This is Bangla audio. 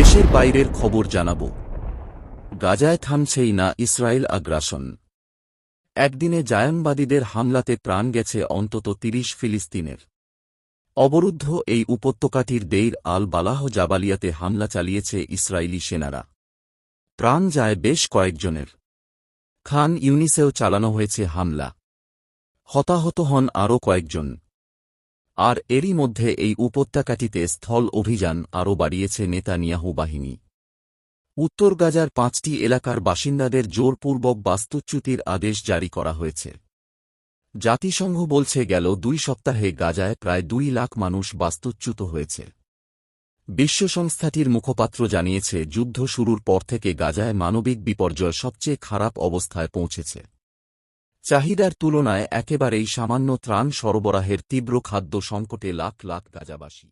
দেশের বাইরের খবর জানাব। গাজায় থামছেই না ইসরায়েল আগ্রাসন। একদিনে জায়নবাদীদের হামলাতে প্রাণ গেছে অন্তত তিরিশ ফিলিস্তিনের। অবরুদ্ধ এই উপত্যকাটির দেইর আল বালাহ জাবালিয়াতে হামলা চালিয়েছে ইসরায়েলি সেনারা। প্রাণ যায় বেশ কয়েকজনের। খান ইউনিসেও চালানো হয়েছে হামলা। হতাহত হন আরও কয়েকজন। আর এরই মধ্যে এই উপত্যকাটিতে স্থল অভিযান আরও বাড়িয়েছে নেতানিয়াহু বাহিনী। উত্তর গাজার পাঁচটি এলাকার বাসিন্দাদের জোরপূর্বক বাস্তুচ্যুতির আদেশ জারি করা হয়েছে। জাতিসংঘ বলছে গেল দুই সপ্তাহে গাজায় প্রায় দুই লাখ মানুষ বাস্তুচ্যুত হয়েছে। বিশ্ব সংস্থাটির মুখপাত্র জানিয়েছে, যুদ্ধ শুরুর পর থেকে গাজায় মানবিক বিপর্যয় সবচেয়ে খারাপ অবস্থায় পৌঁছেছে। চাহিদার তুলনায় একেবারেই সামান্য ত্রাণ সরবরাহের তীব্র খাদ্য সংকটে লাখ লাখ গাজাবাসী